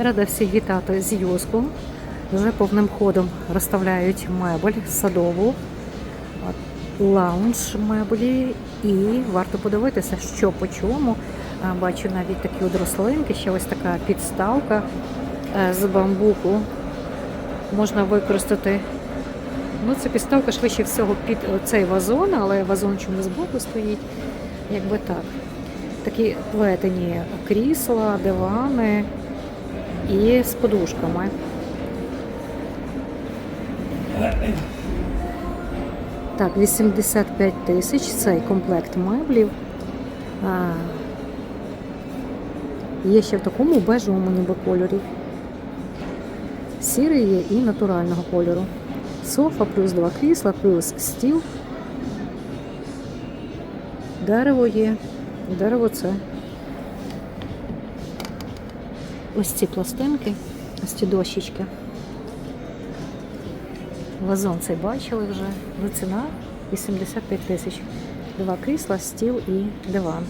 Рада всіх вітати з Юску. Вже повним ходом розставляють мебель садову, лаунж меблі, і варто подивитися, що по чому. Бачу навіть такі от рослинки, ще ось така підставка е, з бамбуку. Можна використати. Ну, це підставка швидше всього під цей вазон, але вазон чомусь збоку стоїть. Якби так. Такі плетені крісла, дивани і з подушками. Так, 85 тисяч цей комплект меблів. А, є ще в такому бежевому ніби кольорі. Сірий є і натурального кольору. Софа плюс два крісла, плюс стіл. Дерево є. Дерево це ось ці пластинки, ось ці дощечки. Вазон цей бачили вже. Ну, ціна 85 тисяч. Два крісла, стіл і диван.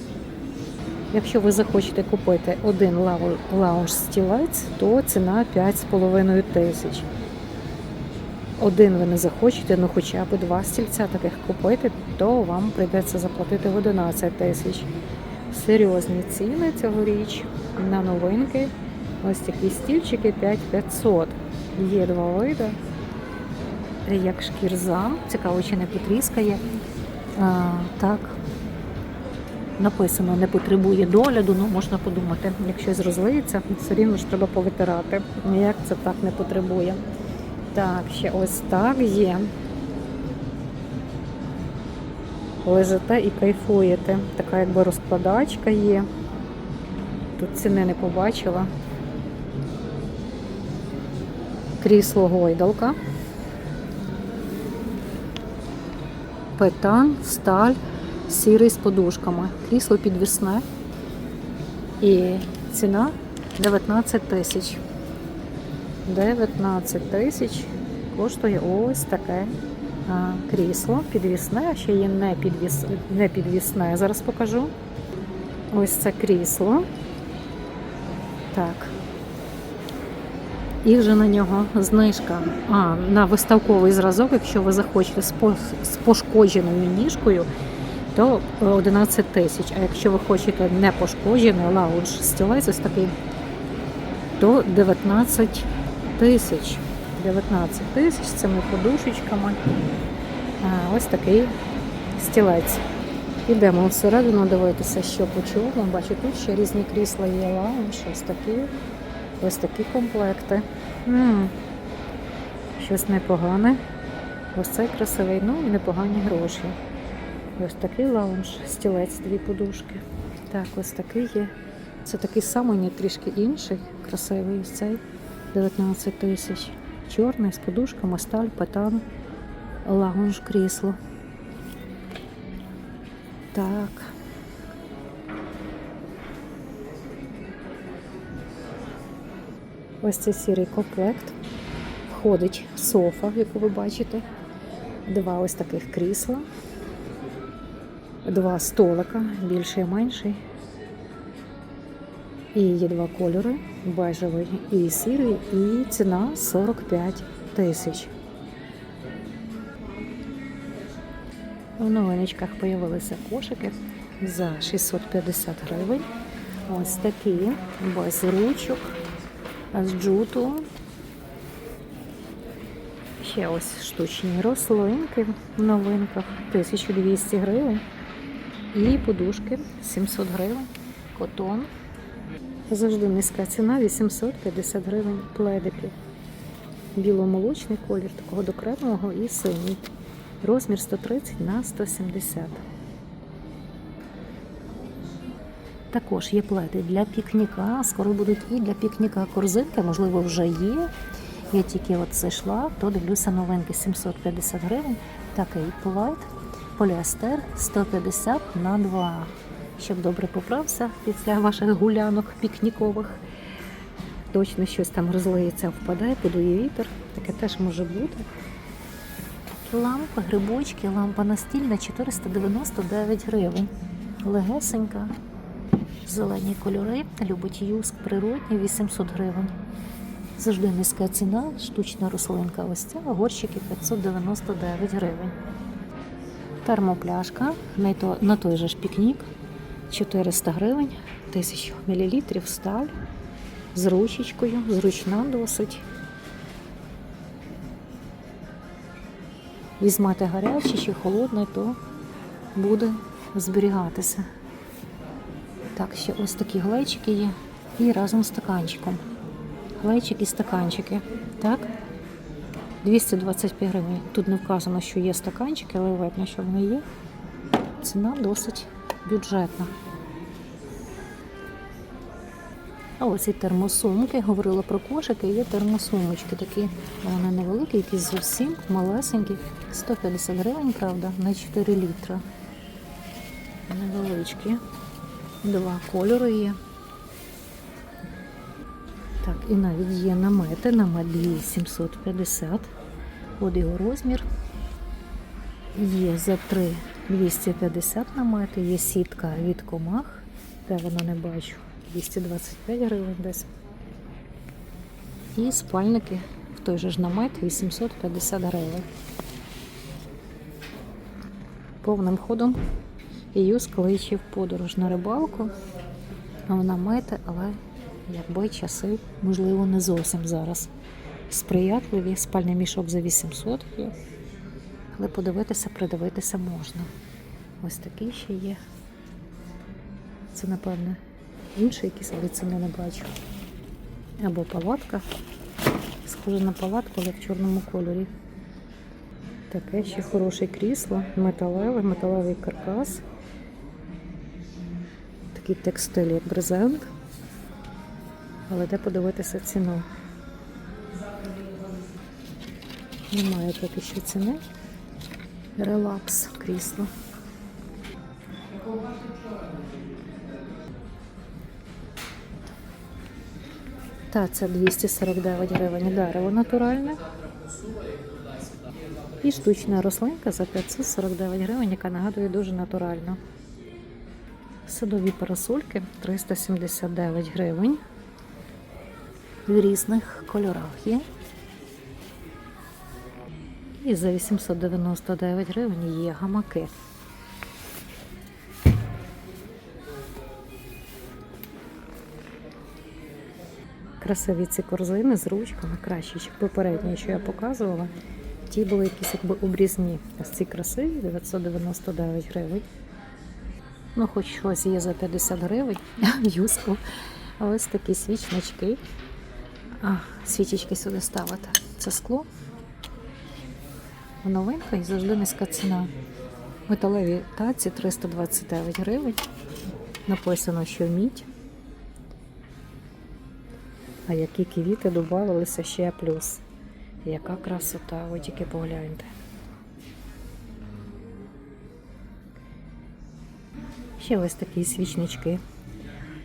Якщо ви захочете купити один лаунж-стілець, то ціна 5,5 тисяч. Один ви не захочете, ну хоча б два стільця таких купити, то вам прийдеться заплатити в 11 тисяч. Серйозні ціни цьогоріч на новинки. Ось такі стільчики 5500. Є два види. Як шкірза. Цікаво, чи не потріскає. А, так. Написано, не потребує догляду, ну можна подумати. Якщо розлиється, все рівно ж треба повитирати. Як це так не потребує? Так, ще ось так є. Лежите і кайфуєте. Така якби розкладачка є. Тут ціни не побачила. Крісло гойдалка. Петан, сталь, сірий з подушками. Крісло підвісне. І ціна 19 тисяч. 19 тисяч коштує ось таке крісло підвісне, а ще є не, підвіс, не підвісне. Зараз покажу. Ось це крісло. Так. І вже на нього знижка. А, на виставковий зразок, якщо ви захочете з, пошкодженою ніжкою, то 11 тисяч. А якщо ви хочете не пошкоджений лаунж стілець, ось такий, то 19 тисяч. 19 тисяч з цими подушечками. Ось такий стілець. Ідемо всередину дивитися, що по. Бачу, тут ще різні крісла є лаунж, ось такі, ось такі комплекти. м Щось непогане. Ось цей красивий, ну і непогані гроші. Ось такий лаунж, стілець, дві подушки. Так, ось такий є. Це такий самий, не трішки інший, красивий ось цей. 19 тисяч. Чорний з подушками, сталь, петан, лаунж крісло. Так. Ось цей сірий комплект. Входить софа, яку ви бачите. Два ось таких крісла. Два столика, більший і менший. І є два кольори: бежевий і сірий, і ціна 45 тисяч. В новиночках з'явилися кошики за 650 гривень. Ось такі, без ручок, з джуту. Ще ось штучні рослинки в новинках 1200 гривень. І подушки 700 гривень. Котон. Завжди низька ціна 850 гривень пледики. Біломолочний колір, такого до кремового і синій. Розмір 130 на 170. Також є пледи для пікніка. Скоро будуть і для пікніка корзинки, можливо, вже є. Я тільки от зайшла, то дивлюся новинки 750 гривень. Такий плед. Поліестер 150 на 2. Щоб добре поправся після ваших гулянок пікнікових. Точно щось там розлиється, впаде, подує вітер. Таке теж може бути. Лампа, грибочки, лампа настільна 499 гривень. Легесенька. Зелені кольори, любить юск природній 800 гривень. Завжди низька ціна, штучна рослинка. Ось ця горщики 599 гривень. Термопляшка на на той же ж пікнік 400 гривень, 1000 мл сталь з ручечкою, зручна досить. Візьмете гарячий чи холодний, то буде зберігатися. Так, ще ось такі глечики є. І разом з стаканчиком. Глечик і стаканчики. Так? 225 гривень. Тут не вказано, що є стаканчики, але видно, що вони є. Ціна досить бюджетна. А ось і термосумки. Говорила про кошики, є термосумочки такі. Вони невеликі, якісь зовсім малесенькі. 150 гривень, правда, на 4 літра. Невеличкі. Два кольори є. Так, і навіть є намети, намет 2750. От його розмір. Є за 3 250 намети, є сітка від комах, де вона не бачу, 225 гривень десь. І спальники в той же ж намет 850 гривень. Повним ходом Юз кличе в подорож на рибалку. Вона мете, але якби часи, можливо, не зовсім зараз. Сприятливі, спальний мішок за 800 є. Але подивитися, придивитися можна. Ось такий ще є. Це, напевне, інший якийсь, але ціни не бачу. Або палатка. Схоже на палатку, але в чорному кольорі. Таке ще хороше крісло, металеве, металевий каркас. Такий текстиль, як брезент. Але де подивитися ціну? Немає поки що ціни. Релакс крісло. Та це 249 гривень дерево натуральне. І штучна рослинка за 549 гривень, яка нагадує дуже натурально. Садові парасольки 379 гривень. В різних кольорах є. І за 899 гривень є гамаки. Красиві ці корзини з ручками кращі, ніж попередні, що я показувала. Ті були якісь якби обрізні. Ось ці красиві 999 гривень. Ну, хоч щось є за 50 гривень в юску. Ось такі свічнички. А, свічечки сюди ставити. Це скло. Новинка і завжди низька ціна. Металеві таці 329 гривень. Написано, що мідь. А які квіти додавалися ще плюс. Яка красота, ви тільки погляньте. Ще ось такі свічнички.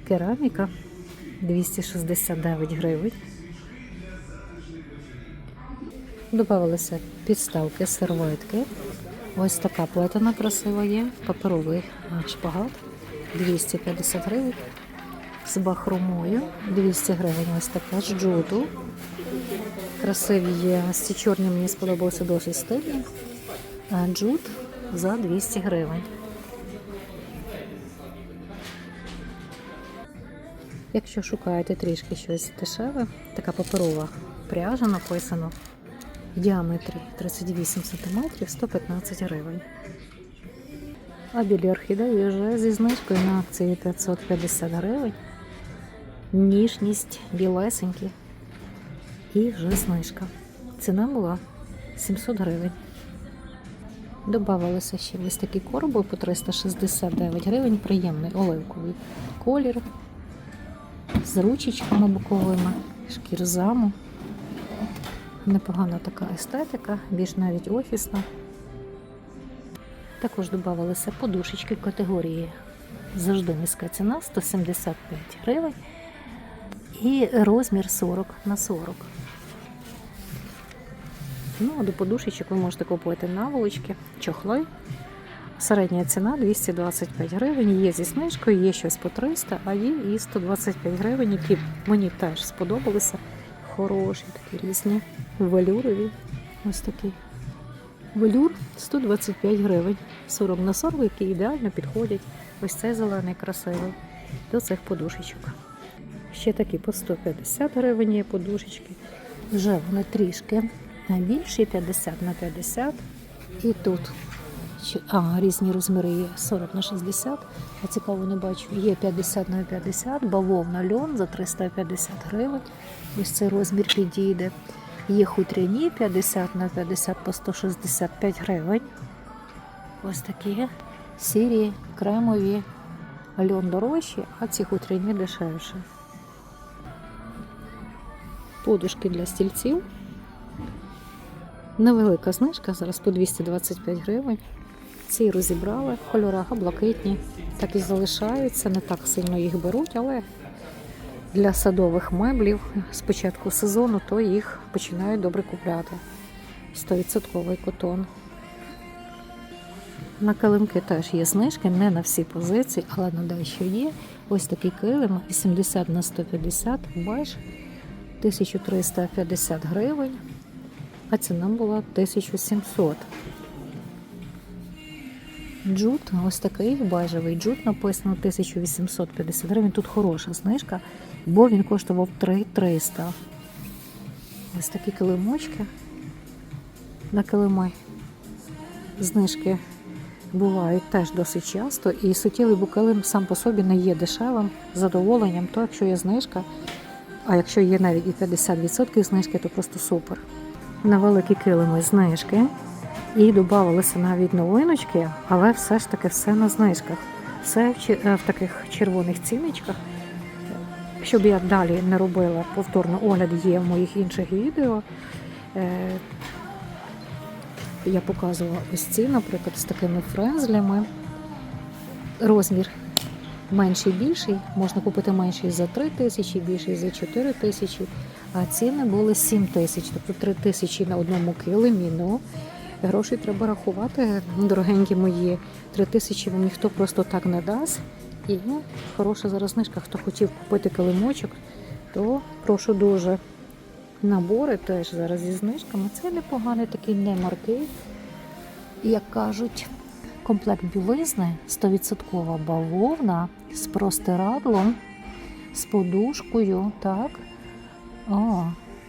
Кераміка 269 гривень. Добавилися підставки, серветки. Ось така плетена красива є. Паперовий шпагат 250 гривень. З бахромою 200 гривень. Ось така з джуту. Красиві є. Ось ці чорні мені сподобалися досить стильні. А Джут за 200 гривень. Якщо шукаєте трішки щось дешеве, така паперова пряжа написано в діаметрі 38 см 115 гривень. А білі орхідеї вже зі знижкою на акції 550 гривень. Ніжність білесенькі. І вже знижка. Ціна була 700 гривень. Добавилося ще ось такі короби по 369 гривень. Приємний оливковий колір з ручечками боковими, шкірзаму. Непогана така естетика, більш навіть офісна. Також додавалися подушечки категорії. Завжди низька ціна 175 гривень і розмір 40 на 40. Ну, а до подушечок ви можете купувати наволочки, чохли Середня ціна 225 гривень. Є зі знижкою, є щось по 300, а є і 125 гривень, які мені теж сподобалися. Хороші, такі різні, велюрові. Ось такий. Велюр 125 гривень. 40 на 40, які ідеально підходять. Ось цей зелений красивий до цих подушечок. Ще такі по 150 гривень є подушечки. Вже вони трішки більші, 50 на 50. І тут а, різні розміри є 40 на 60. Я цікаво не бачу. Є 50 на 50, бавовна льон за 350 гривень. Ось цей розмір підійде. Є хутряні 50 на 50 по 165 гривень. Ось такі сірі, кремові. Льон дорожчі, а ці хутряні дешевші. Подушки для стільців. Невелика знижка, зараз по 225 гривень. Ці розібрали в кольорах, а блакитні. Так і залишаються, не так сильно їх беруть, але для садових меблів з початку сезону, то їх починають добре купляти. 100% котон. На килимки теж є знижки, не на всі позиції, але на дещо є. Ось такий килим 80 на 150, бач, 1350 гривень, а ціна була 1700. Джут, ось такий бежевий джут написано 1850 гривень. Тут хороша знижка, бо він коштував 3300. Ось такі килимочки на килими. Знижки бувають теж досить часто. І суттєвий букелим сам по собі не є дешевим задоволенням, то якщо є знижка, а якщо є навіть і 50% знижки, то просто супер. На великі килими знижки. І додавалися навіть новиночки, але все ж таки все на знижках. Все е, в таких червоних цінничках. Щоб я далі не робила повторно огляд, є в моїх інших відео. Е, Я показувала ось ці, наприклад, з такими френзлями. Розмір менший більший, можна купити менший за 3 тисячі, більший за 4 тисячі, а ціни були 7 тисяч, тобто 3 тисячі на одному килимі. Ну, грошей треба рахувати, дорогенькі мої. 3 тисячі вам ніхто просто так не дасть. І ну, хороша зараз знижка. Хто хотів купити килимочок, то прошу дуже. Набори теж зараз зі знижками. Це непоганий такий не маркий, як кажуть. Комплект білизни 100% бавовна з простирадлом, з подушкою. Так. О,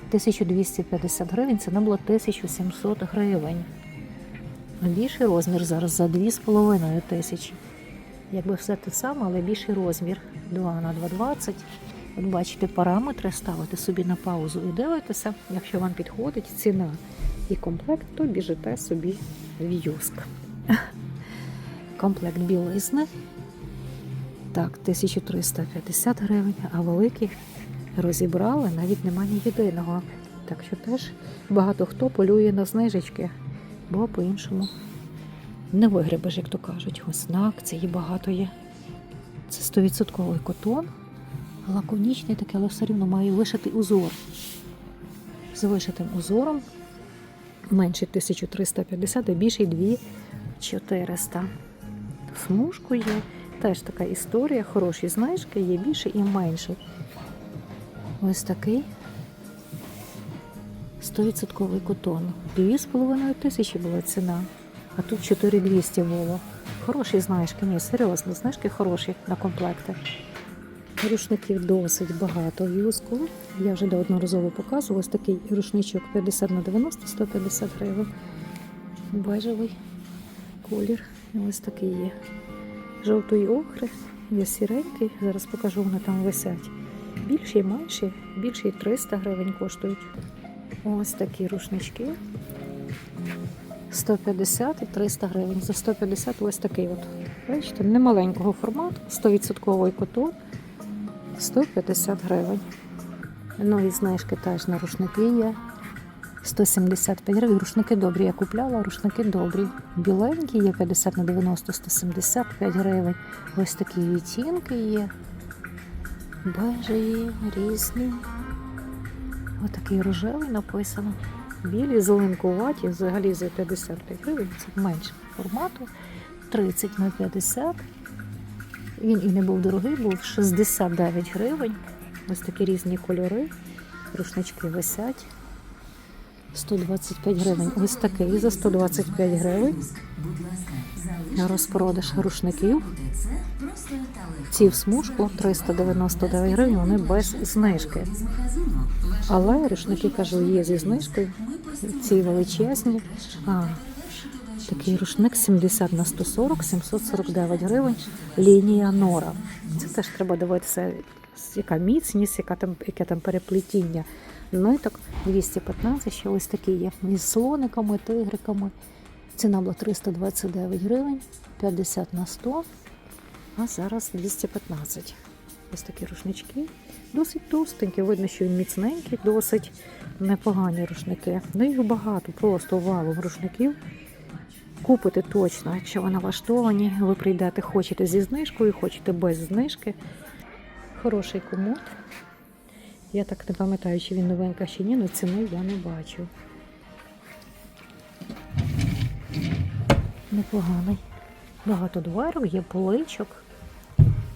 1250 гривень, ціна була 1700 гривень. Більший розмір зараз за 2,5 тисячі. Якби все те саме, але більший розмір 2 на 2,20. От бачите, параметри ставите собі на паузу і дивитеся. Якщо вам підходить ціна і комплект, то біжите собі в юск. Комплект білизни. Так, 1350 гривень, а великий розібрали, навіть нема ні єдиного. Так що теж багато хто полює на знижечки, бо по-іншому не вигребеш, як то кажуть. Ось на акції багато є. Це 100% котон, лаконічний такий, але все рівно має вишитий узор. З вишитим узором менше 1350, а більший 2400. Смужку є. Теж така історія, хороші знижки, є більше і менше. Ось такий 100% котон. 2,5 тисячі була ціна, а тут 4200 було. Хороші знижки, ні, серйозно, знижки хороші на комплекти. Рушників досить багато в юску. Я вже неодноразово показувала. Ось такий рушничок 50 на 90, 150 гривень. Бежевий колір. Ось такий є. Жовтої охри, є сіренький. Зараз покажу, вони там висять. Більші і менші, більші 300 гривень коштують. Ось такі рушнички. 150 і 300 гривень. За 150 ось такий от. Бачите, немаленького формату, 100% котон, 150 гривень. Ну і знижки теж на рушники є. 175 гривень. Рушники добрі. Я купляла, рушники добрі. Біленькі є 50 на 90, 175 гривень. Ось такі відтінки є. Бежеві, різні. Отакий рожевий написано. Білі, зеленкуваті, взагалі за 55 гривень, це менше формату. 30 на 50. Він і не був дорогий, був 69 гривень. Ось такі різні кольори. Рушнички висять. 125 гривень. Ось такий за 125 гривень. На розпродаж рушників. Ці в смужку 399 гривень, вони без знижки. Але рушники, кажу, є зі знижкою. Ці величезні. А, такий рушник 70 на 140, 749 гривень. Лінія Нора. Це теж треба дивитися, яка міцність, яка там, яке там переплетіння ниток. 215, ще ось такі є. Із слониками, тигриками. Ціна була 329 гривень, 50 на 100, а зараз 215. Ось такі рушнички. Досить товстенькі, видно, що він міцненький, досить непогані рушники. Ну їх багато, просто валом рушників. Купите точно, якщо ви налаштовані, ви прийдете, хочете зі знижкою, хочете без знижки. Хороший комод. Я так не пам'ятаю, чи він новенька чи ні, але ціни я не бачу. Непоганий. Багато дверок, є поличок.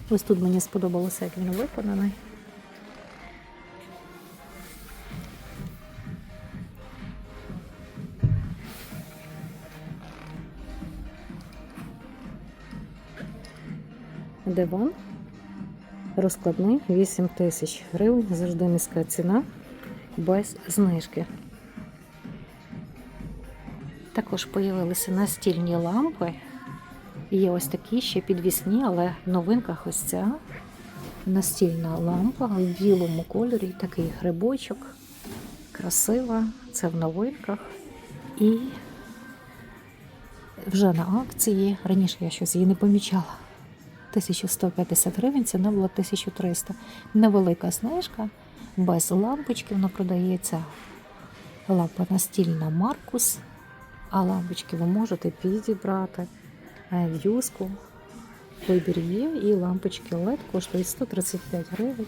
Ось тут мені сподобалося, як він виконаний. Диван розкладний 8 тисяч гривень. Завжди низька ціна без знижки. Також появилися настільні лампи. Є ось такі ще підвісні, але в новинках ось ця настільна лампа в білому кольорі, такий грибочок. Красива, це в новинках. І вже на акції. Раніше я щось її не помічала. 1150 гривень, ціна була 1300. Невелика знижка, без лампочки вона продається. Лампа настільна Маркус, а лампочки ви можете підібрати е, в юску. Вибір є, і лампочки LED коштують 135 гривень.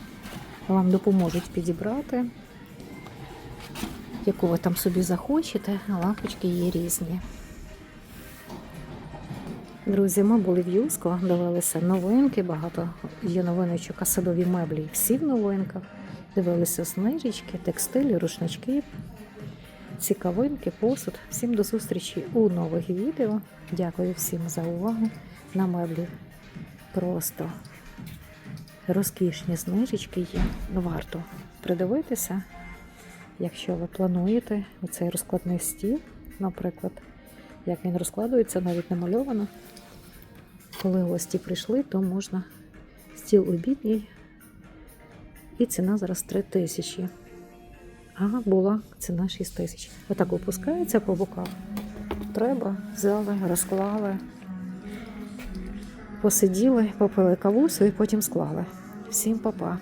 Вам допоможуть підібрати, яку ви там собі захочете, а лампочки є різні. Друзі, ми були в Юско, дивилися новинки, багато є новиночок, а садові меблі всі в новинках. Дивилися знижечки, текстилі, рушнички, цікавинки, посуд. Всім до зустрічі у нових відео. Дякую всім за увагу на меблі. Просто розкішні знижечки є. Варто придивитися, якщо ви плануєте оцей розкладний стіл, наприклад, як він розкладується, навіть намальовано. Коли гості прийшли, то можна стіл обідній. І ціна зараз 3 тисячі. А була ціна 6 тисяч. Отак опускається по боках. Треба, взяли, розклали, посиділи, попили кавусу і потім склали. Всім па-па.